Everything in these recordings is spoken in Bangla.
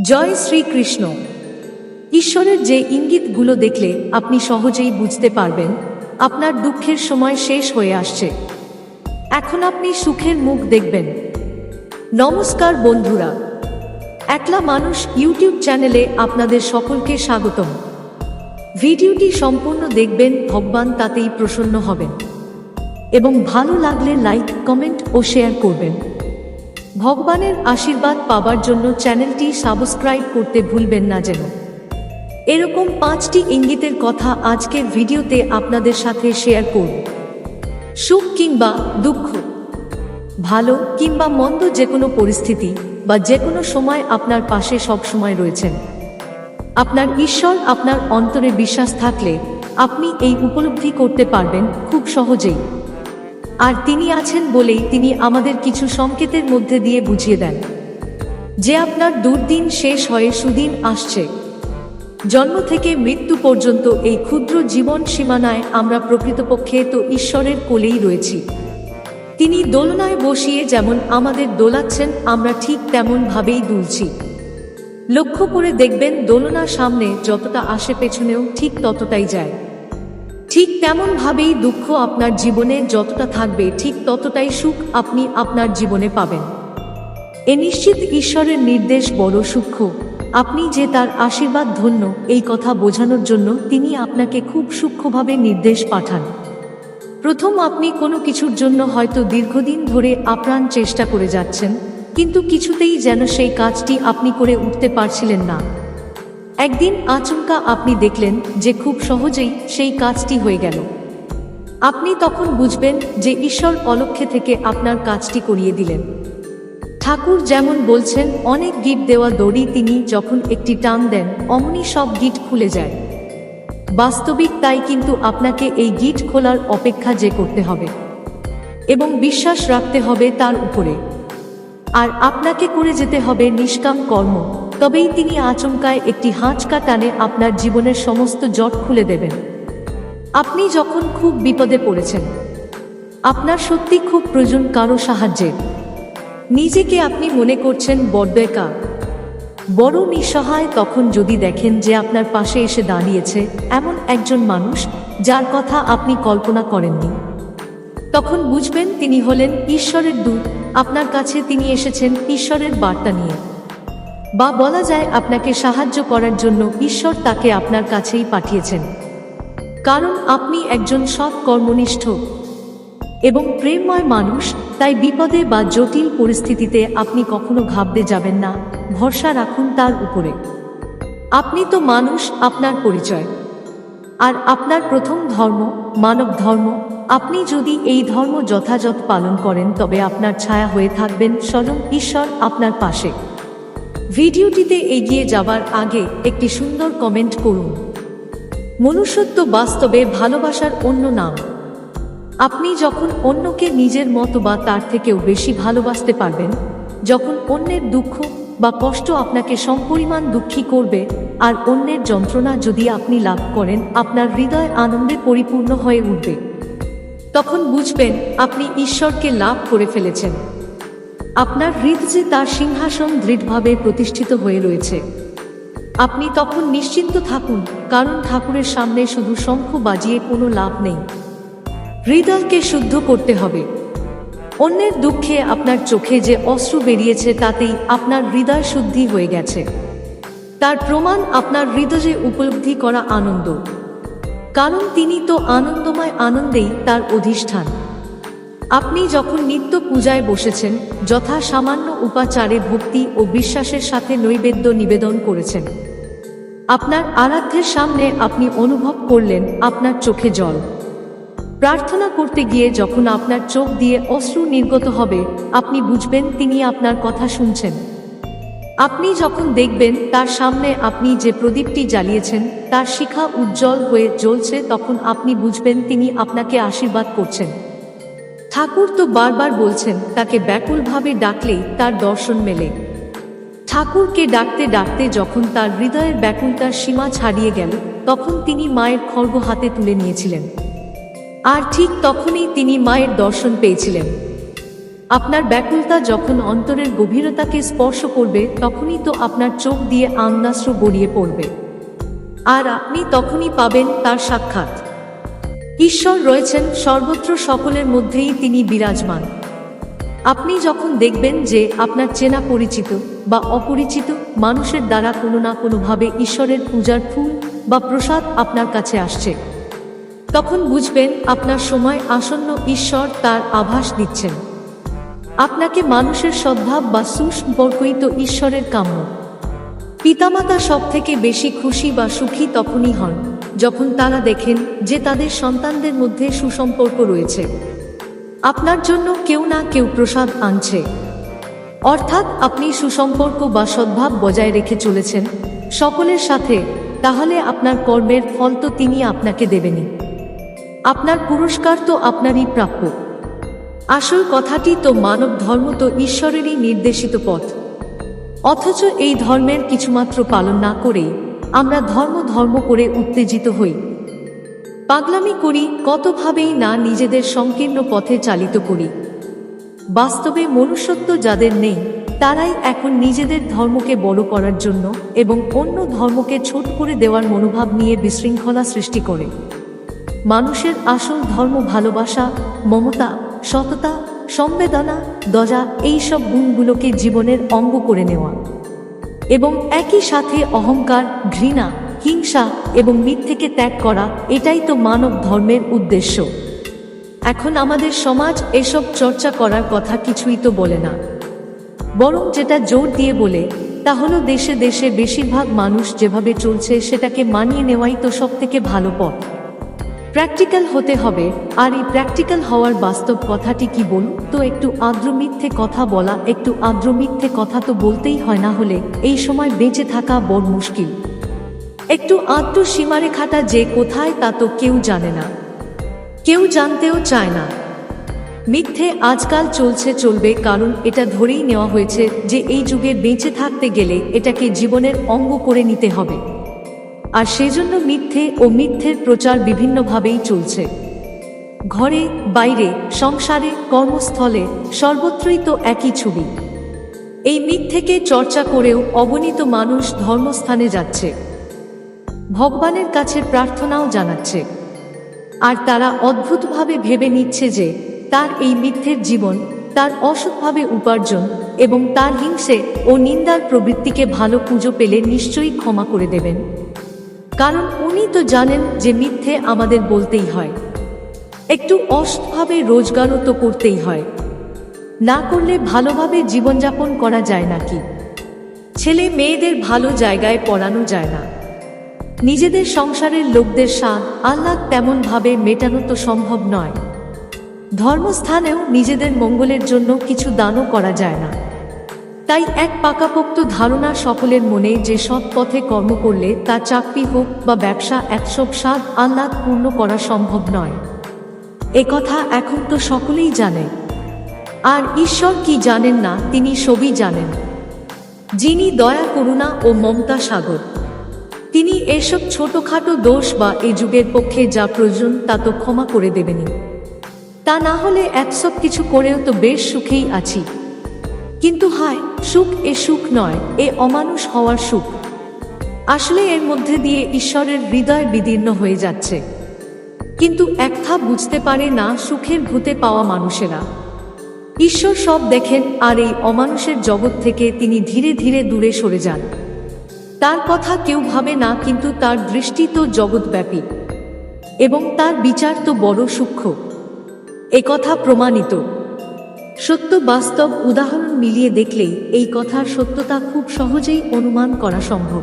জয় শ্রীকৃষ্ণ ঈশ্বরের যে ইঙ্গিতগুলো দেখলে আপনি সহজেই বুঝতে পারবেন, আপনার দুঃখের সময় শেষ হয়ে আসছে। এখন আপনি সুখের মুখ দেখবেন। নমস্কার বন্ধুরা। একলা মানুষ ইউটিউব চ্যানেলে আপনাদের সকলকে স্বাগতম। ভিডিওটি সম্পূর্ণ দেখবেন, ভগবান তাতেই প্রসন্ন হবেন। এবং ভালো লাগলে লাইক, কমেন্ট ও শেয়ার করবেন। ভগবানের আশীর্বাদ পাবার জন্য চ্যানেলটি সাবস্ক্রাইব করতে ভুলবেন না যেন। এরকম পাঁচটি ইঙ্গিতের কথা আজকের ভিডিওতে আপনাদের সাথে শেয়ার করব। সুখ কিংবা দুঃখ, ভালো কিংবা মন্দ যে কোনো পরিস্থিতি বা যে কোনো সময় আপনার পাশে সব সময় রয়েছেন। আপনার ঈশ্বর আপনার অন্তরে বিশ্বাস থাকলে আপনি এই উপলব্ধি করতে পারবেন খুব সহজেই। আর তিনি আছেন বলেই তিনি আমাদের কিছু সংকেতের মধ্যে দিয়ে বুঝিয়ে দেন। যে আপনার দুর্দিন শেষ হয়ে সুদিন আসছে। জন্ম থেকে মৃত্যু পর্যন্ত এই ক্ষুদ্র জীবন সীমানায় আমরা প্রকৃতপক্ষে তো ঈশ্বরের কোলেই রয়েছি। তিনি দোলনায় বসিয়ে যেমন আমাদের দোলাচ্ছেন, আমরা ঠিক তেমন ভাবেই দুলছি। লক্ষ্য করে দেখবেন দোলনা সামনে যতটা আসে পেছনেও ঠিক ততটাই যায়। ঠিক তেমন ভাবেই দুঃখ আপনার জীবনে যতটা থাকবে, ঠিক ততটাই সুখ আপনি আপনার জীবনে পাবেন। এ নিশ্চিত ঈশ্বরের নির্দেশ বড় সূক্ষ্ম। আপনি যে তার আশীর্বাদ ধন্য এই কথা বোঝানোর জন্য তিনি আপনাকে খুব সূক্ষ্মভাবে নির্দেশ পাঠান। প্রথম আপনি কোনো কিছুর জন্য হয়তো দীর্ঘদিন ধরে আপ্রাণ চেষ্টা করে যাচ্ছেন, কিন্তু কিছুতেই যেন সেই কাজটি আপনি করে উঠতে পারছিলেন না। একদিন আচমকা আপনি দেখলেন যে খুব সহজেই সেই কাজটি হয়ে গেল। আপনি তখন বুঝবেন যে ঈশ্বর অলক্ষ্যে থেকে আপনার কাজটি করিয়ে দিলেন। ঠাকুর যেমন বলছেন, অনেক গিট দেওয়া দড়ি তিনি যখন একটি টান দেন, অমনি সব গিট খুলে যায়। বাস্তবিক তাই কিন্তু আপনাকে এই গিট খোলার অপেক্ষা যে করতে হবে এবং বিশ্বাস রাখতে হবে তার উপরে। আর আপনাকে করে যেতে হবে নিষ্কাম কর্ম, তবেই তিনি আচমকায় একটি হাঁচকা টানে আপনার জীবনের সমস্ত জট খুলে দেবেন। আপনি যখন খুব বিপদে পড়েছেন, আপনার সত্যি খুব প্রয়োজন কারও সাহায্যের। নিজেকে আপনি মনে করছেন বড্ড একা বড় নিঃসহায় তখন যদি দেখেন যে আপনার পাশে এসে দাঁড়িয়েছে এমন একজন মানুষ যার কথা আপনি কল্পনা করেননি, তখন বুঝবেন তিনি হলেন ঈশ্বরের দূত, আপনার কাছে তিনি এসেছেন ঈশ্বরের বার্তা নিয়ে। বা বলা যায় আপনাকে সাহায্য করার জন্য ঈশ্বর তাকে আপনার কাছেই পাঠিয়েছেন। কারণ আপনি একজন সৎ কর্মনিষ্ঠ এবং প্রেমময় মানুষ, তাই বিপদে বা জটিল পরিস্থিতিতে আপনি কখনো ঘাবড়ে যাবেন না। ভরসা রাখুন তার উপরে। আপনি তো মানুষ, আপনার পরিচয়। আর আপনার প্রথম ধর্ম, মানব ধর্ম, আপনি যদি এই ধর্ম যথাযথ পালন করেন, তবে আপনার ছায়া হয়ে থাকবেন স্বয়ং ঈশ্বর আপনার পাশে। ভিডিওটিতে এগিয়ে যাবার আগে একটি সুন্দর কমেন্ট করুন। মনুষ্যত্ব বাস্তবে ভালোবাসার অন্য নাম। আপনি যখন অন্যকে নিজের মতো বা তার থেকেও বেশি ভালোবাসতে পারবেন, যখন অন্যের দুঃখ বা কষ্ট আপনাকে সমপরিমাণ দুঃখী করবে, আর অন্যের যন্ত্রণা যদি আপনি লাভ করেন, আপনার হৃদয় আনন্দে পরিপূর্ণ হয়ে উঠবে। তখন বুঝবেন আপনি ঈশ্বরকে লাভ করে ফেলেছেন। আপনার হৃদয়ে তার সিংহাসন দৃঢ়ভাবে প্রতিষ্ঠিত হয়ে রয়েছে। আপনি তখন নিশ্চিন্ত থাকুন, কারণ ঠাকুরের সামনে শুধু শঙ্খ বাজিয়ে কোনো লাভ নেই। হৃদয়কে শুদ্ধ করতে হবে। অন্যের দুঃখে আপনার চোখে যে অশ্রু বেরিয়েছে, তাতেই আপনার হৃদয় শুদ্ধি হয়ে গেছে। তার প্রমাণ আপনার হৃদয়ে উপলব্ধি করা আনন্দ। কারণ তিনি তো আনন্দময় আনন্দেই তার অধিষ্ঠান। আপনি যখন নিত্য পূজায় বসেছেন, যথা সামান্য উপাচারে ভক্তি ও বিশ্বাসের সাথে নৈবেদ্য নিবেদন করেছেন। আপনার আরাধ্যের সামনে আপনি অনুভব করলেন আপনার চোখে জল। প্রার্থনা করতে গিয়ে যখন আপনার চোখ দিয়ে অশ্রু নির্গত হবে, আপনি বুঝবেন তিনি আপনার কথা শুনছেন। আপনি যখন দেখবেন তার সামনে আপনি যে প্রদীপটি জ্বালিয়েছেন, তার শিখা উজ্জ্বল হয়ে জ্বলছে, তখন আপনি বুঝবেন তিনি আপনাকে আশীর্বাদ করছেন। ঠাকুর তো বারবার বলছেন, তাকে ব্যাকুলভাবে ডাকলেই তার দর্শন মেলে। ঠাকুরকে ডাকতে ডাকতে যখন তার হৃদয়ের ব্যাকুলতার সীমা ছাড়িয়ে গেল, তখন তিনি মায়ের খর্গ হাতে তুলে নিয়েছিলেন। আর ঠিক তখনই তিনি মায়ের দর্শন পেয়েছিলেন। আপনার ব্যাকুলতা যখন অন্তরের গভীরতাকে স্পর্শ করবে, তখনই তো আপনার চোখ দিয়ে আন্নাস্র গড়িয়ে পড়বে। আর আপনি তখনই পাবেন তার সাক্ষাৎ। ঈশ্বর রয়েছেন সর্বত্র সকলের মধ্যেই তিনি বিরাজমান। আপনি যখন দেখবেন যে আপনার চেনা পরিচিত বা অপরিচিত মানুষের দ্বারা কোনো না কোনোভাবে ঈশ্বরের পূজার ফুল বা প্রসাদ আপনার কাছে আসছে তখন বুঝবেন আপনার সময় আসন্ন ঈশ্বর তার আভাস দিচ্ছেন। আপনাকে মানুষের সদ্ভাব বা সুসম্পর্কই তো ঈশ্বরের কাম্য। পিতামাতা সব থেকে বেশি খুশি বা সুখী তখনই হন, যখন তারা দেখেন যে তাদের সন্তানদের মধ্যে সুসম্পর্ক রয়েছে। আপনার জন্য কেউ না কেউ প্রসাদ আনছে। অর্থাৎ আপনি সুসম্পর্ক বা সদ্ভাব বজায় রেখে চলেছেন, সকলের সাথে, তাহলে আপনার কর্মের ফল তো তিনি আপনাকে দেবেনই। আপনার পুরস্কার তো আপনারই প্রাপ্য। আসল কথাটি তো মানব ধর্ম তো ঈশ্বরেরই নির্দেশিত পথ। অথচ এই ধর্মের কিছুমাত্র পালন না করেই আমরা ধর্ম ধর্ম করে উত্তেজিত হই। পাগলামি করি, কতভাবেই না নিজেদের সংকীর্ণ পথে চালিত করি। বাস্তবে মনুষ্যত্ব যাদের নেই, তারাই এখন নিজেদের ধর্মকে বড় করার জন্য এবং অন্য ধর্মকে ছোট করে দেওয়ার মনোভাব নিয়ে বিশৃঙ্খলা সৃষ্টি করে। মানুষের আসল ধর্ম ভালোবাসা, মমতা, সততা সংবেদনা দজা এই সব গুণগুলোকে জীবনের অঙ্গ করে নেওয়া। এবং একই সাথে অহংকার, ঘৃণা, হিংসা এবং মিথ্যেকে ত্যাগ করা, এটাই তো মানব ধর্মের উদ্দেশ্য। এখন আমাদের সমাজ এসব চর্চা করার কথা কিছুই তো বলে না। বরং যেটা জোর দিয়ে বলে, তা হলো দেশে দেশে বেশিরভাগ মানুষ যেভাবে চলছে সেটাকে মানিয়ে নেওয়াই তো সব থেকে ভালো পথ। প্র্যাকটিক্যাল হতে হবে। আর এই প্র্যাকটিক্যাল হওয়ার বাস্তব কথাটি কি বলুন? তো একটু আর্দ্র মিথ্যে কথা বলা, একটু আর্দ্র মিথ্যে কথা তো বলতেই হয় না হলে এই সময় বেঁচে থাকা বড় মুশকিল। একটু আত্ম সীমারেখাটা যে কোথায় তা তো কেউ জানে না। কেউ জানতেও চায় না। মিথ্যে আজকাল চলছে চলবে, কারণ এটা ধরেই নেওয়া হয়েছে যে এই যুগে বেঁচে থাকতে গেলে এটাকে জীবনের অঙ্গ করে নিতে হবে। আর সেজন্য মিথ্যে ও মিথ্যের প্রচার বিভিন্নভাবেই চলছে। ঘরে, বাইরে, সংসারে, কর্মস্থলে সর্বত্রই তো একই ছবি। এই মিথ্যেকে চর্চা করেও অগণিত মানুষ ধর্মস্থানে যাচ্ছে। ভগবানের কাছে প্রার্থনাও জানাচ্ছে। আর তারা অদ্ভুতভাবে ভেবে নিচ্ছে যে তার এই মিথ্যের জীবন, তার অসৎভাবে উপার্জন এবং তার হিংসে ও নিন্দার প্রবৃত্তিকে ভালো পুজো পেলে নিশ্চয়ই ক্ষমা করে দেবেন। কারণ উনি তো জানেন যে মিথ্যে আমাদের বলতেই হয়। একটু অসৎভাবে রোজগারও তো করতেই হয়। না করলে ভালোভাবে জীবনযাপন করা যায় নাকি? ছেলে মেয়েদের ভালো জায়গায় পড়ানো যায় না। নিজেদের সংসারের লোকদের স্বাদ, আহ্লাদ তেমনভাবে মেটানো তো সম্ভব নয়। ধর্মস্থানেও নিজেদের মঙ্গলের জন্য কিছু দানও করা যায় না। তাই এক পাকাপোক্ত ধারণা সকলের মনে যে সৎ পথে কর্ম করলে তা চাকরি হোক বা ব্যবসা একসব স্বাদ আহ্লাদ পূর্ণ করা সম্ভব নয়। কথা এখন তো সকলেই জানে। আর ঈশ্বর কি জানেন না, তিনি সবই জানেন। যিনি দয়া, করুণা ও মমতা সাগর। তিনি এসব ছোটখাটো দোষ বা এ যুগের পক্ষে যা প্রয়োজন তা তো ক্ষমা করে দেবেনি তা না হলে একসব কিছু করেও তো বেশ সুখেই আছি। কিন্তু হায়, সুখ এ সুখ নয়, এ অমানুষ হওয়ার সুখ। আসলে এর মধ্যে দিয়ে ঈশ্বরের হৃদয় বিদীর্ণ হয়ে যাচ্ছে। কিন্তু একটা বুঝতে পারে না সুখের ভূতে পাওয়া মানুষেরা। ঈশ্বর সব দেখেন আর এই অমানুষের জগৎ থেকে তিনি ধীরে ধীরে দূরে সরে যান। তার কথা কেউ ভাবে না, কিন্তু তার দৃষ্টি তো জগৎব্যাপী। এবং তার বিচার তো বড় সূক্ষ্ম। এ কথা প্রমাণিত। সত্য বাস্তব উদাহরণ মিলিয়ে দেখলেই এই কথার সত্যতা খুব সহজেই অনুমান করা সম্ভব।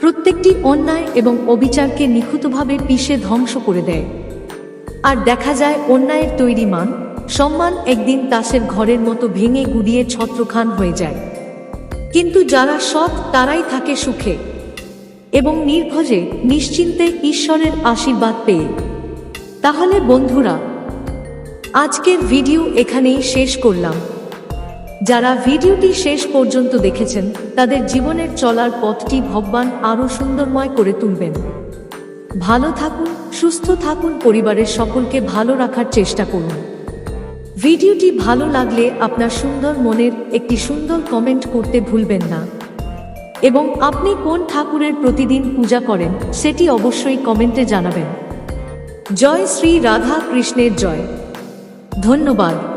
প্রত্যেকটি অন্যায় এবং অবিচারকে নিখুঁতভাবে পিষে ধ্বংস করে দেয়। আর দেখা যায় অন্যায়ের তৈরি মান, সম্মান একদিন তাসের ঘরের মতো ভেঙে গুড়িয়ে ছত্রখান হয়ে যায়। কিন্তু যারা সৎ, তারাই থাকে সুখে এবং নির্ভজে নিশ্চিন্তে ঈশ্বরের আশীর্বাদ পেয়ে। তাহলে বন্ধুরা আজকের ভিডিও এখানেই শেষ করলাম। যারা ভিডিওটি শেষ পর্যন্ত দেখেছেন, তাদের জীবনের চলার পথটি ভগবান আরও সুন্দরময় করে তুলবেন। ভালো থাকুন, সুস্থ থাকুন, পরিবারের সকলকে ভালো রাখার চেষ্টা করুন। ভিডিওটি ভালো লাগলে আপনার সুন্দর মনের একটি সুন্দর কমেন্ট করতে ভুলবেন না। এবং আপনি কোন ঠাকুরের প্রতিদিন পূজা করেন, সেটি অবশ্যই কমেন্টে জানাবেন। জয় শ্রী রাধা কৃষ্ণের জয়। ধন্যবাদ।